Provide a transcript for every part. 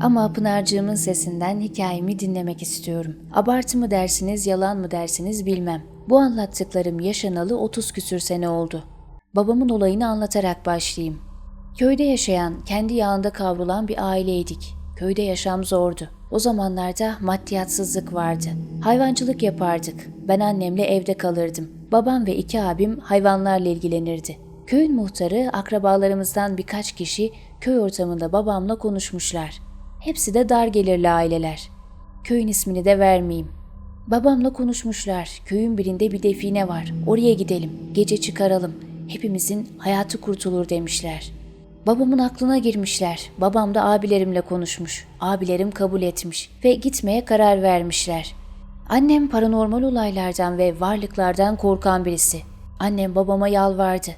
Ama Pınar'cığımın sesinden hikayemi dinlemek istiyorum. Abartı mı dersiniz, yalan mı dersiniz bilmem. Bu anlattıklarım yaşanalı 30 küsür sene oldu. Babamın olayını anlatarak başlayayım. Köyde yaşayan, kendi yağında kavrulan bir aileydik. Köyde yaşam zordu. O zamanlarda maddiyatsızlık vardı. Hayvancılık yapardık. Ben annemle evde kalırdım. Babam ve iki abim hayvanlarla ilgilenirdi. Köyün muhtarı akrabalarımızdan birkaç kişi köy ortamında babamla konuşmuşlar. Hepsi de dar gelirli aileler. Köyün ismini de vermeyeyim. Babamla konuşmuşlar. Köyün birinde bir define var. Oraya gidelim. Gece çıkaralım. Hepimizin hayatı kurtulur demişler. Babamın aklına girmişler. Babam da abilerimle konuşmuş. Abilerim kabul etmiş ve gitmeye karar vermişler. Annem paranormal olaylardan ve varlıklardan korkan birisi. Annem babama yalvardı.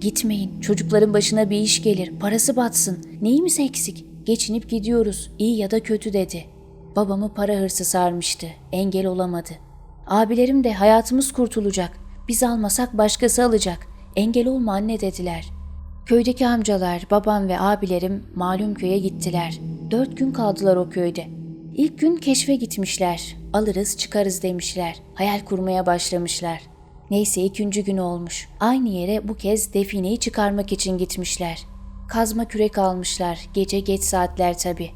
Gitmeyin, çocukların başına bir iş gelir, parası batsın. Neyimiz eksik? Geçinip gidiyoruz, iyi ya da kötü dedi. Babamı para hırsı sarmıştı, engel olamadı. Abilerim de hayatımız kurtulacak. Biz almasak başkası alacak. Engel olma anne dediler. Köydeki amcalar, babam ve abilerim malum köye gittiler. Dört gün kaldılar o köyde. İlk gün keşfe gitmişler. Alırız çıkarız demişler. Hayal kurmaya başlamışlar. Neyse ikinci gün olmuş. Aynı yere bu kez defineyi çıkarmak için gitmişler. Kazma kürek almışlar. Gece geç saatler tabi.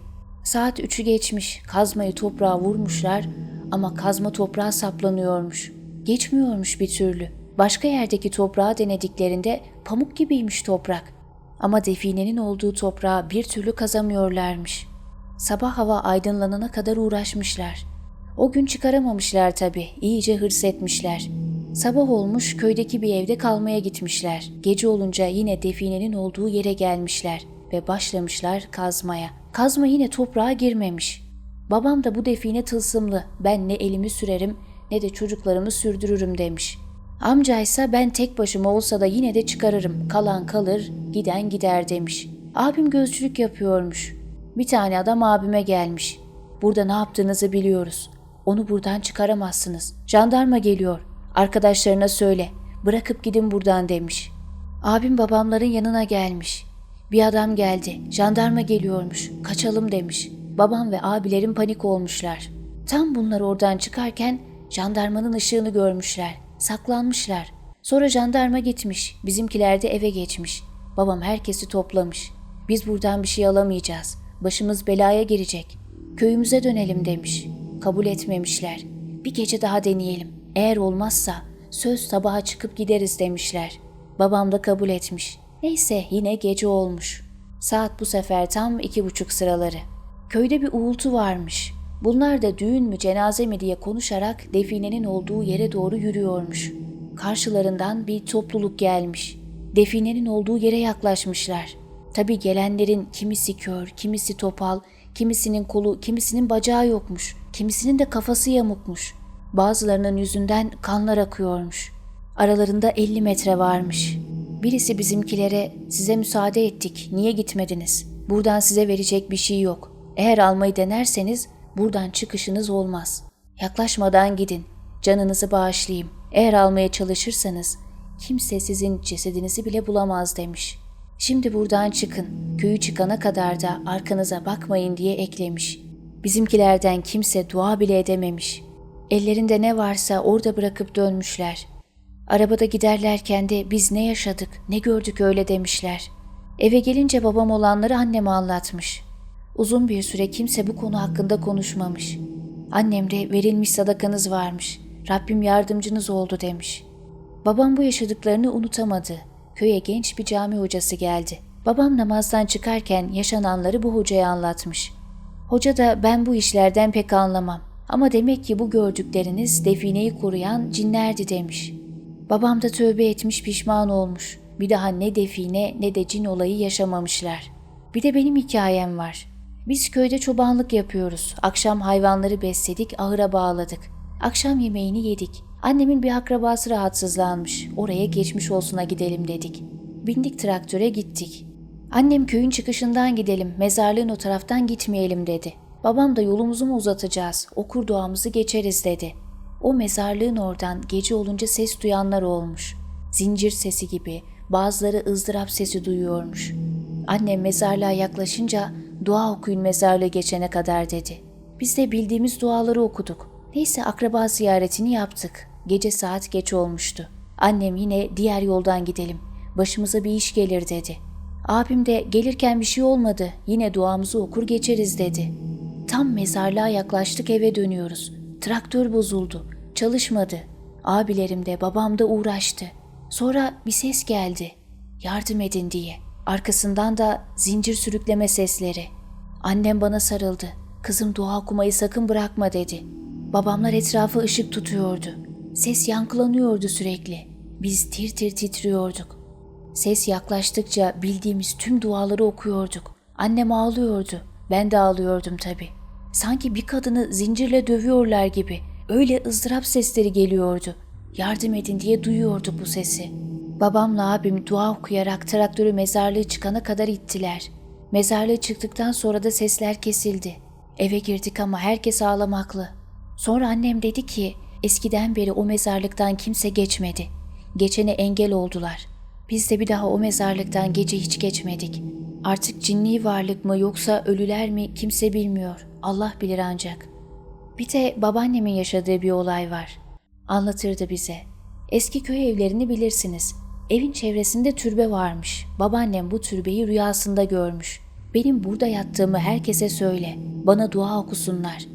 Saat üçü geçmiş. Kazmayı toprağa vurmuşlar ama kazma toprağa saplanıyormuş. Geçmiyormuş bir türlü. Başka yerdeki toprağa denediklerinde pamuk gibiymiş toprak. Ama definenin olduğu toprağı bir türlü kazamıyorlarmış. Sabah hava aydınlanana kadar uğraşmışlar. O gün çıkaramamışlar tabi, iyice hırs etmişler. Sabah olmuş köydeki bir evde kalmaya gitmişler. Gece olunca yine definenin olduğu yere gelmişler ve başlamışlar kazmaya. Kazma yine toprağa girmemiş. Babam da bu define tılsımlı, ben ne elimi sürerim ne de çocuklarımı sürdürürüm demiş. Amca ise ben tek başıma olsa da yine de çıkarırım, kalan kalır, giden gider demiş. Abim gözcülük yapıyormuş. Bir tane adam abime gelmiş. Burada ne yaptığınızı biliyoruz. Onu buradan çıkaramazsınız. Jandarma geliyor. Arkadaşlarına söyle. Bırakıp gidin buradan demiş. Abim babamların yanına gelmiş. Bir adam geldi. Jandarma geliyormuş. Kaçalım demiş. Babam ve abilerim panik olmuşlar. Tam bunlar oradan çıkarken jandarmanın ışığını görmüşler. Saklanmışlar. Sonra jandarma gitmiş. Bizimkiler de eve geçmiş. Babam herkesi toplamış. Biz buradan bir şey alamayacağız. Başımız belaya girecek. Köyümüze dönelim demiş. Kabul etmemişler. Bir gece daha deneyelim. Eğer olmazsa söz sabaha çıkıp gideriz demişler. Babam da kabul etmiş. Neyse yine gece olmuş. Saat bu sefer tam iki buçuk sıraları. Köyde bir uğultu varmış. Bunlar da düğün mü cenaze mi diye konuşarak definenin olduğu yere doğru yürüyormuş. Karşılarından bir topluluk gelmiş. Definenin olduğu yere yaklaşmışlar. Tabi gelenlerin kimisi kör, kimisi topal, kimisinin kolu, kimisinin bacağı yokmuş, kimisinin de kafası yamukmuş. Bazılarının yüzünden kanlar akıyormuş. Aralarında 50 metre varmış. Birisi bizimkilere size müsaade ettik, niye gitmediniz? Buradan size verecek bir şey yok. Eğer almayı denerseniz buradan çıkışınız olmaz. Yaklaşmadan gidin, canınızı bağışlayayım. Eğer almaya çalışırsanız kimse sizin cesedinizi bile bulamaz demiş. Şimdi buradan çıkın, köyü çıkana kadar da arkanıza bakmayın diye eklemiş. Bizimkilerden kimse dua bile edememiş. Ellerinde ne varsa orada bırakıp dönmüşler. Arabada giderlerken de biz ne yaşadık, ne gördük öyle demişler. Eve gelince babam olanları anneme anlatmış. Uzun bir süre kimse bu konu hakkında konuşmamış. Annem de verilmiş sadakanız varmış. Rabbim yardımcınız oldu demiş. Babam bu yaşadıklarını unutamadı. Köye genç bir cami hocası geldi. Babam namazdan çıkarken yaşananları bu hocaya anlatmış. Hoca da ben bu işlerden pek anlamam. Ama demek ki bu gördükleriniz defineyi koruyan cinlerdi demiş. Babam da tövbe etmiş pişman olmuş. Bir daha ne define ne de cin olayı yaşamamışlar. Bir de benim hikayem var. Biz köyde çobanlık yapıyoruz. Akşam hayvanları besledik, ahıra bağladık. Akşam yemeğini yedik. Annemin bir akrabası rahatsızlanmış. Oraya geçmiş olsuna gidelim dedik. Bindik traktöre gittik. Annem köyün çıkışından gidelim, mezarlığın o taraftan gitmeyelim dedi. Babam da yolumuzu mu uzatacağız, okur duamızı geçeriz dedi. O mezarlığın oradan gece olunca ses duyanlar olmuş. Zincir sesi gibi, bazıları ızdırap sesi duyuyormuş. Annem mezarlığa yaklaşınca dua okuyun mezarlığı geçene kadar dedi. Biz de bildiğimiz duaları okuduk. Neyse akraba ziyaretini yaptık. Gece saat geç olmuştu. Annem yine diğer yoldan gidelim. Başımıza bir iş gelir dedi. Abim de gelirken bir şey olmadı. Yine duamızı okur geçeriz dedi. Tam mezarlığa yaklaştık eve dönüyoruz. Traktör bozuldu. Çalışmadı. Abilerim de babam da uğraştı. Sonra bir ses geldi. Yardım edin diye. Arkasından da zincir sürükleme sesleri. Annem bana sarıldı. Kızım dua okumayı sakın bırakma dedi. Babamlar etrafı ışık tutuyordu. Ses yankılanıyordu sürekli. Biz tir tir titriyorduk. Ses yaklaştıkça bildiğimiz tüm duaları okuyorduk. Annem ağlıyordu. Ben de ağlıyordum tabii. Sanki bir kadını zincirle dövüyorlar gibi. Öyle ızdırap sesleri geliyordu. Yardım edin diye duyuyorduk bu sesi. Babamla abim dua okuyarak traktörü mezarlığı çıkana kadar ittiler. Mezarlığı çıktıktan sonra da sesler kesildi. Eve girdik ama herkes ağlamaklı. Sonra annem dedi ki eskiden beri o mezarlıktan kimse geçmedi. Geçene engel oldular. Biz de bir daha o mezarlıktan gece hiç geçmedik. Artık cinni varlık mı yoksa ölüler mi kimse bilmiyor. Allah bilir ancak. Bir de babaannemin yaşadığı bir olay var. Anlatırdı bize. Eski köy evlerini bilirsiniz. Evin çevresinde türbe varmış. Babaannem bu türbeyi rüyasında görmüş. Benim burada yattığımı herkese söyle. Bana dua okusunlar.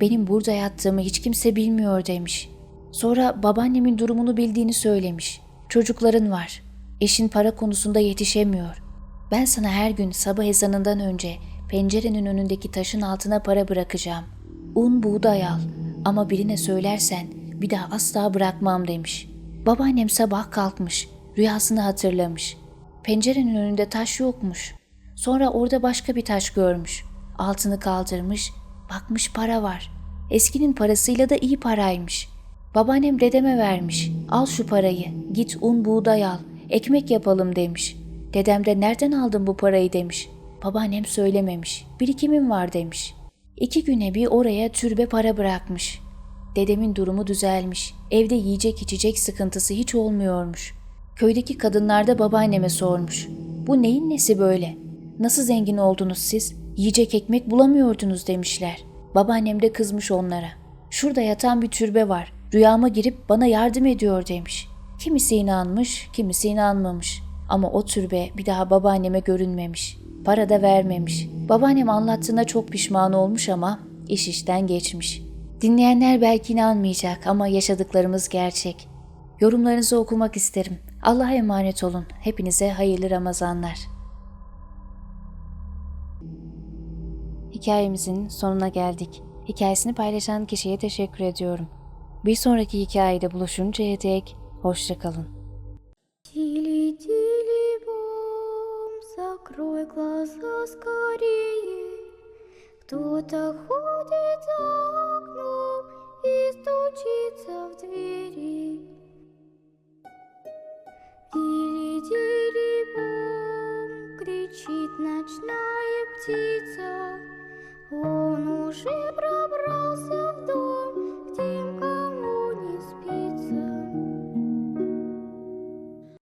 Benim burada yattığımı hiç kimse bilmiyor demiş. Sonra babaannemin durumunu bildiğini söylemiş. Çocukların var. Eşin para konusunda yetişemiyor. Ben sana her gün sabah ezanından önce pencerenin önündeki taşın altına para bırakacağım. Un buğday al ama birine söylersen bir daha asla bırakmam demiş. Babaannem sabah kalkmış, rüyasını hatırlamış. Pencerenin önünde taş yokmuş. Sonra orada başka bir taş görmüş. Altını kaldırmış, bakmış para var. Eskinin parasıyla da iyi paraymış. Babaannem dedeme vermiş. Al şu parayı, git un buğday al, ekmek yapalım demiş. Dedem de nereden aldın bu parayı demiş. Babaannem söylememiş. Birikimim var demiş. İki güne bir oraya türbe para bırakmış. Dedemin durumu düzelmiş. Evde yiyecek içecek sıkıntısı hiç olmuyormuş. Köydeki kadınlar da babaanneme sormuş. Bu neyin nesi böyle? Nasıl zengin oldunuz siz? Yiyecek ekmek bulamıyordunuz demişler. Babaannem de kızmış onlara. Şurada yatan bir türbe var. Rüyama girip bana yardım ediyor demiş. Kimisi inanmış, kimisi inanmamış. Ama o türbe bir daha babaanneme görünmemiş. Para da vermemiş. Babaannem anlattığında çok pişman olmuş ama iş işten geçmiş. Dinleyenler belki inanmayacak ama yaşadıklarımız gerçek. Yorumlarınızı okumak isterim. Allah'a emanet olun. Hepinize hayırlı Ramazanlar. Hikayemizin sonuna geldik. Hikayesini paylaşan kişiye teşekkür ediyorum. Bir sonraki hikayede buluşuncaya dek hoşçakalın. Закрой глаза скорее. Кто-то ходит за окном и стучится в двери. Тили-тили-бом, кричит ночная птица. Он уже пробрался